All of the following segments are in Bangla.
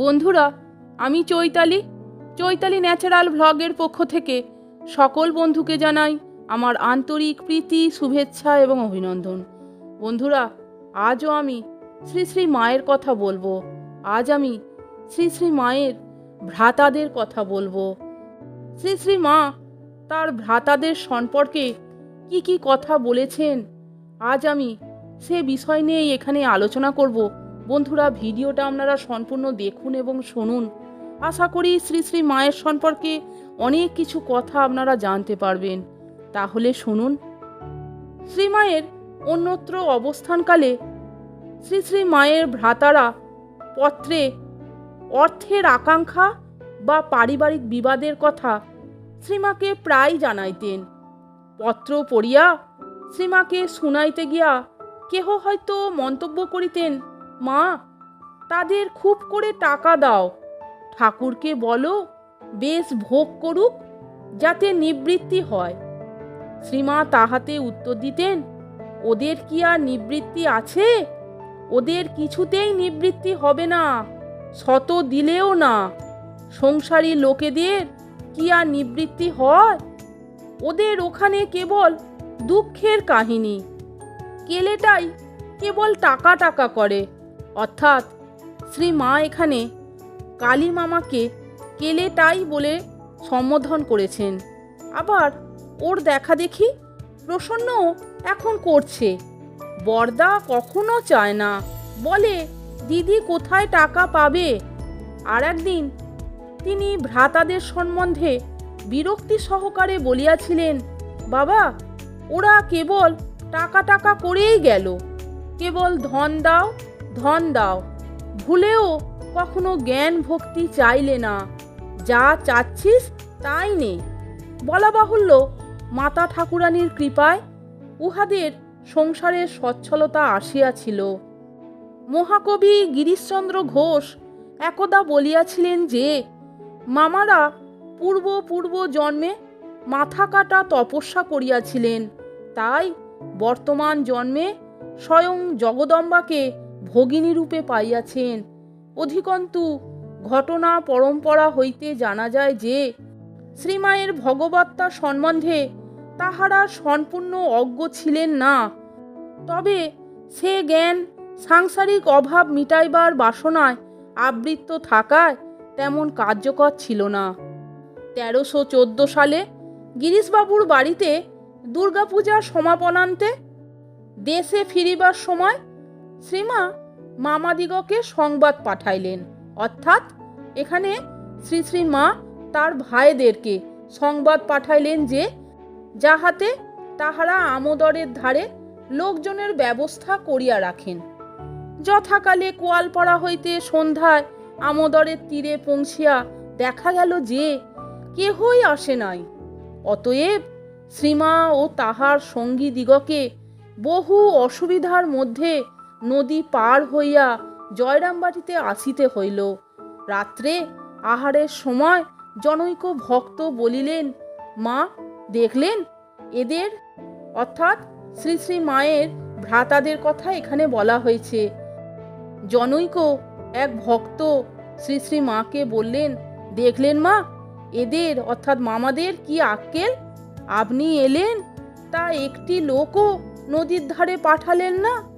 বন্ধুরা, আমি চৈতালি। চৈতালি ন্যাচারাল ভ্লগের পক্ষ থেকে সকল বন্ধুকে জানাই আমার আন্তরিক প্রীতি, শুভেচ্ছা এবং অভিনন্দন। বন্ধুরা, আজও আমি শ্রী শ্রী মায়ের কথা বলব। আজ আমি শ্রী শ্রী মায়ের ভ্রাতাদের কথা বলব। শ্রী শ্রী মা তার ভ্রাতাদের সম্পর্কে কি কি কথা বলেছেন, আজ আমি সে বিষয় নিয়েই এখানে আলোচনা করব। বন্ধুরা, ভিডিওটা আপনারা সম্পূর্ণ দেখুন এবং শুনুন। আশা করি শ্রী শ্রী মায়ের সম্পর্কে অনেক কিছু কথা আপনারা জানতে পারবেন। তাহলে শুনুন। শ্রীমায়ের অন্যত্র অবস্থানকালে শ্রী শ্রী মায়ের ভ্রাতারা পত্রে অর্থের আকাঙ্ক্ষা বা পারিবারিক বিবাদের কথা শ্রীমাকে প্রায় জানাইতেন। পত্র পড়িয়া শ্রীমাকে শুনাইতে গিয়া কেহ হয়তো মন্তব্য করিতেন মা, তাদের খুব করে টাকা দাও। ঠাকুরকে বলো, বেশ ভোগ করুক, যাতে নিবৃত্তি হয়। শ্রীমা তাহাতে উত্তর দিতেন, ওদের কি আর নিবৃত্তি আছে? ওদের কিছুতেই নিবৃত্তি হবে না, শত দিলেও না। সংসারী লোকেদের কি আর নিবৃত্তি হয়? ওদের ওখানে কেবল দুঃখের কাহিনী। কেলেটাই কেবল টাকা টাকা করে। অর্থাৎ শ্রী মা এখানে কালী মামাকে কেলেটাই বলে সম্বোধন করেছেন। আবার ওর দেখা দেখি প্রসন্ন এখন করছে। বরদা কখনো চায় না। বলে, দিদি কোথায় টাকা পাবে? আর একদিন তিনি ভ্রাতাদের সম্বন্ধে বিরক্তি সহকারে বলিয়াছিলেন, বাবা, ওরা কেবল টাকা টাকা করেই গেল। কেবল ধন দাও ধন দাও। ভুলেও কখনো জ্ঞান ভক্তি চাইলে না। যা চাচ্ছিস তাই নে। বলা বাহুল্য, মাতা ঠাকুরানীর কৃপায় উহাদের সংসারের সচ্ছলতা আসিয়াছিল। মহাকবি গিরিশচন্দ্র ঘোষ একদা বলিয়াছিলেন যে, মামারা পূর্ব পূর্ব জন্মে মাথা কাটা তপস্যা করিয়াছিলেন। তাই বর্তমান জন্মে স্বয়ং জগদম্বাকে ভগিনী রূপে পাইয়াছেন। অধিকন্তু, ঘটনা পরম্পরা হইতে জানা যায় যে, শ্রীমায়ের ভগবত্তা সম্বন্ধে তাহারা সম্পূর্ণ অজ্ঞ ছিলেন না। তবে সে জ্ঞান সাংসারিক অভাব মিটাইবার বাসনায় আবৃত্ত থাকায় তেমন কার্যকর ছিল না। তেরোশো চোদ্দ সালে গিরিশবাবুর বাড়িতে দুর্গাপূজার সমাপনান্তে দেশে ফিরিবার সময় শ্রীমা মামাদিগকে সংবাদ পাঠাইলেন। অর্থাৎ এখানে শ্রী শ্রী মা তার ভাইদেরকে সংবাদ পাঠাইলেন যে, যাহাতে তাহারা আমোদরের ধারে লোকজনের ব্যবস্থা করিয়া রাখেন। যথাকালে কোয়ালপাড়া হইতে সন্ধ্যায় আমোদরের তীরে পৌঁছিয়া দেখা গেল যে, কেহই আসে নাই। অতএব শ্রীমা ও তাহার সঙ্গী দিগকে বহু অসুবিধার মধ্যে নদী পার হইয়া জয়রামবাটিতে আসিতে হইল। রাত্রে আহারের সময় জনৈক ভক্ত বলিলেন, মা, দেখলেন? এদের অর্থাৎ শ্রী শ্রী মায়ের ভ্রাতাদের কথা এখানে বলা হয়েছে। জনৈক এক ভক্ত শ্রী শ্রী মাকে বললেন, দেখলেন মা? এদের, অর্থাৎ মামাদের কি আক্কেল? আপনি এলেন? তা একটি লোকও নদীর ধারে পাঠালেন না?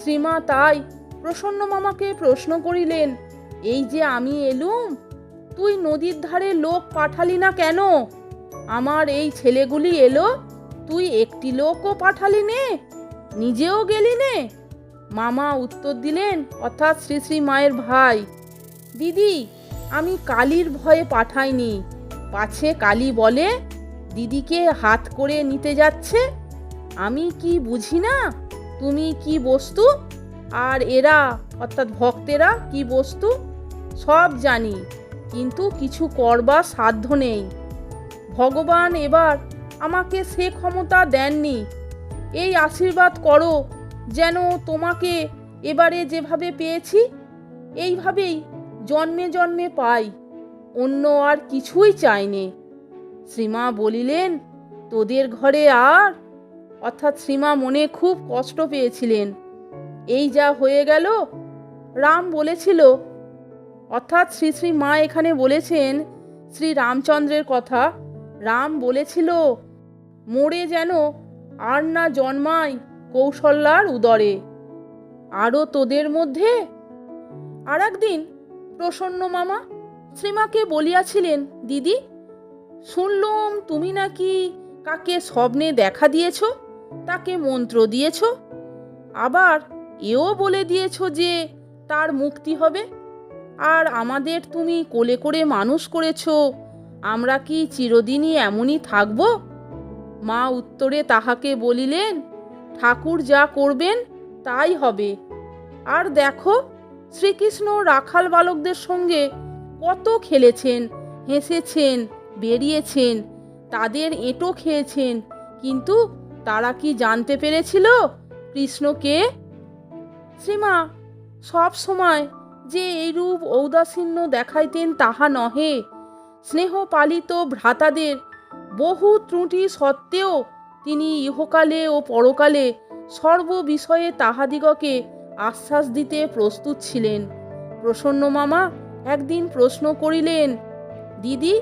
শ্রীমা তাই প্রসন্ন মামাকে প্রশ্ন করিলেন, এই যে আমি এলুম, তুই নদীর ধারে লোক পাঠালি না কেন? আমার এই ছেলেগুলি এলো, তুই একটি লোকও পাঠালি নে, নিজেও গেলি নে? মামা উত্তর দিলেন, অর্থাৎ শ্রী শ্রী মায়ের ভাই। দিদি, আমি কালীর ভয়ে পাঠাইনি। পাছে কালী বলে, দিদিকে হাত করে নিতে যাচ্ছে? আমি কি বুঝি না? তুমি কি বস্তু? আর এরা, অর্থাৎ ভক্তেরা, কি বস্তু? সব জানি, কিন্তু কিছু করবার সাধ্য নেই। ভগবান এবার আমাকে সে ক্ষমতা দেননি। এই আশীর্বাদ করো, যেন তোমাকে এবারে যেভাবে পেয়েছি, এইভাবেই জন্মে জন্মে পাই। অন্য আর কিছুই চাইনি শ্রীমা বলিলেন, তোদের ঘরে আর অর্থাৎ শ্রীমা মনে খুব কষ্ট পেয়েছিলেন। এই যা হয়ে গেল? রাম বলেছিল, অর্থাৎ শ্রী শ্রী মা এখানে বলেছেন শ্রী রামচন্দ্রের কথা। রাম বলেছিল মোড়ে যেন আর না জন্মায় কৌশল্যার উদরে। আরও তোদের মধ্যে? আর একদিন প্রসন্ন মামা শ্রীমাকে বলিয়াছিলেন, দিদি, শুনলুম তুমি নাকি কাকে স্বপ্নে দেখা দিয়েছ? তাকে মন্ত্র দিয়েছ? আবার এও বলে দিয়েছ যে তার মুক্তি হবে। আর আমাদের তুমি কোলে করে মানুষ করেছ, আমরা কি চিরদিনই এমনই থাকব? মা উত্তরে তাহাকে বলিলেন, ঠাকুর যা করবেন তাই হবে। আর দেখো, শ্রীকৃষ্ণ রাখাল বালকদের সঙ্গে কত খেলেছেন, হেসেছেন, বেরিয়েছেন, তাদের এঁটো খেয়েছেন, কিন্তু তারা কি জানতে পেরেছিল? কৃষ্ণকে শ্রীমা, সব সময় যে এইরূপ ঔদাসীন্য দেখাইতেন তাহা নহে। স্নেহ পালিত ভ্রাতাদের বহু ত্রুটি সত্ত্বেও তিনি ইহকালে ও পরকালে সর্ব বিষয়ে তাহাদিগকে আশ্বাস দিতে প্রস্তুত ছিলেন। প্রসন্ন মামা, একদিন প্রশ্ন করিলেন, দিদি,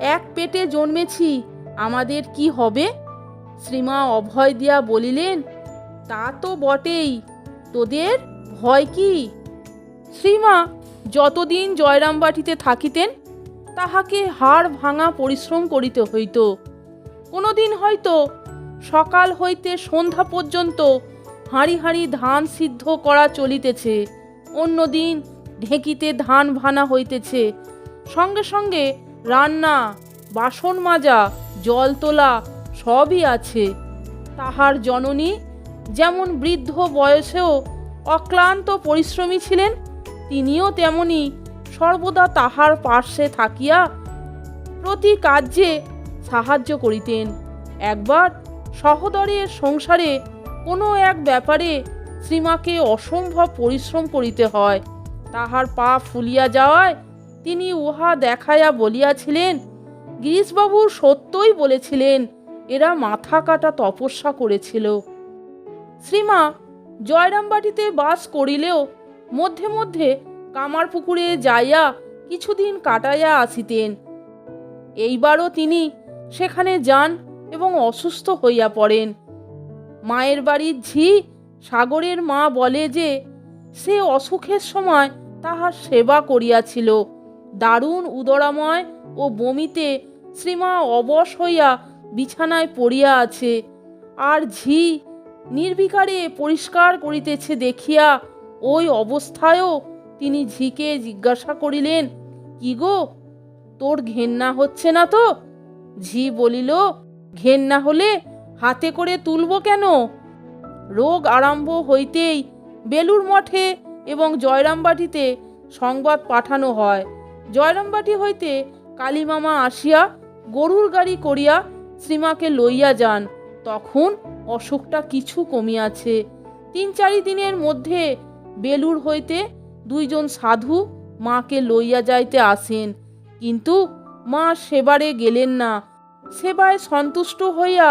এক পেটে জন্মেছি, আমাদের কি হবে? শ্রীমা অভয় দিয়া বলিলেন, তা তো বটেই, তোদের ভয় কি? শ্রীমা, যতদিন জয়রামবাটিতে থাকিতেন, তাহাকে হাড় ভাঙা পরিশ্রম করিতে হইত। কোনোদিন হয়তো সকাল হইতে সন্ধ্যা পর্যন্ত হাঁড়ি হাঁড়ি ধান সিদ্ধ করা চলিতেছে, অন্যদিন ঢেঁকিতে ধান ভানা হইতেছে। সঙ্গে সঙ্গে রান্না, বাসন মাজা, জল তোলা সবই আছে। তাহার জননী যেমন বৃদ্ধ বয়সেও অক্লান্ত পরিশ্রমী ছিলেন, তিনিও তেমনি সর্বদা তাহার পার্শ্বে থাকিয়া প্রতি কার্যে সাহায্য করিতেন। একবার সহদরের সংসারে কোনো এক ব্যাপারে শ্রীমাকে অসম্ভব পরিশ্রম করিতে হয়, তাহার পা ফুলিয়া যাওয়ায় তিনি উহা দেখাইয়া বলিয়াছিলেন, গিরিশবাবু সত্যই বলেছিলেন এরা মাথা কাটা তপস্যা করেছিল। শ্রীমা জয়রামবাটিতে বাস করিলেও মধ্যে মধ্যে কামারপুকুরে যাইয়া কিছুদিন কাটাইয়া আসিতেন। এইবারও তিনি সেখানে যান এবং অসুস্থ হইয়া পড়েন। মায়ের বাড়ির ঝি সাগরের মা বলে যে, সে অসুখের সময় তাহার সেবা করিয়াছিল। দারুণ উদরাময় ও বমিতে শ্রীমা অবশ হইয়া বিছানায় পড়িয়া আছে। আর ঝি নির্বিকারে পরিষ্কার করিতেছে দেখিয়া ওই অবস্থায়ও তিনি ঝিকে জিজ্ঞাসা করিলেন, কি গো, তোর ঘেন্না হচ্ছে না তো? ঝি বলিল, ঘেন্না হলে হাতে করে তুলব কেন? রোগ আরম্ভ হইতেই বেলুর মঠে এবং জয়রামবাটিতে সংবাদ পাঠানো হয়। জয়রামবাটি হইতে কালীমামা আসিয়া গরুর গাড়ি করিয়া শ্রীমাকে লইয়া যান, তখন অসুখটা কিছু কমিয়াছে। তিন চারি দিনের মধ্যে বেলুর হইতে দুইজন সাধু মাকে লইয়া যাইতে আসেন। কিন্তু মা সেবারে গেলেন না। সেবায় সন্তুষ্ট হইয়া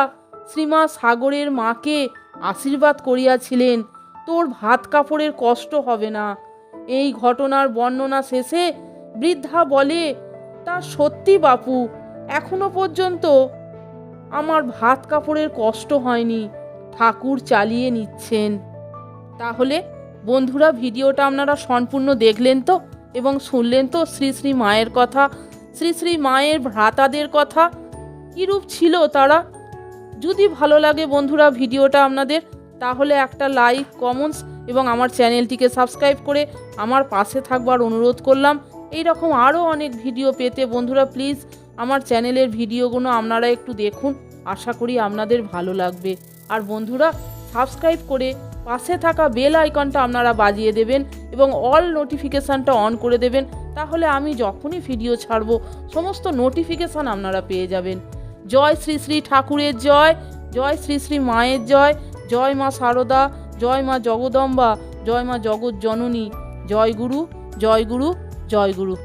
শ্রীমা সাগরের মাকে আশীর্বাদ করিয়াছিলেন, তোর ভাত কাপড়ের কষ্ট হবে না এই ঘটনার বর্ণনা শেষে বৃদ্ধা বলে, তা সত্যি বাপু, এখনও পর্যন্ত আমার ভাত কাপড়ের কষ্ট হয়নি, ঠাকুর চালিয়ে নিচ্ছেন। তাহলে বন্ধুরা ভিডিওটা আপনারা সম্পূর্ণ দেখলেন তো এবং শুনলেন তো শ্রী শ্রী মায়ের কথা, শ্রী শ্রী মায়ের ভ্রাতাদের কথা? কীরূপ ছিল তারা? যদি ভালো লাগে বন্ধুরা ভিডিওটা আপনাদের, তাহলে একটা লাইক, কমেন্টস এবং আমার চ্যানেলটিকে সাবস্ক্রাইব করে আমার পাশে থাকবার অনুরোধ করলাম। এই রকম আরও অনেক ভিডিও পেতে বন্ধুরা প্লিজ আমার চ্যানেলের ভিডিওগুলো আপনারা একটু দেখুন। আশা করি আপনাদের ভালো লাগবে। আর বন্ধুরা সাবস্ক্রাইব করে পাশে থাকা বেল আইকনটা আপনারা বাজিয়ে দেবেন এবং অল নোটিফিকেশানটা অন করে দেবেন। তাহলে আমি যখনই ভিডিও ছাড়বো, সমস্ত নোটিফিকেশান আপনারা পেয়ে যাবেন। জয় শ্রী শ্রী ঠাকুরের জয় জয় শ্রী শ্রী মায়ের জয় জয় মা সারদা, জয় মা জগদম্বা, জয় মা জগৎ জননী জয় গুরু জয় গুরু জয় গুরু।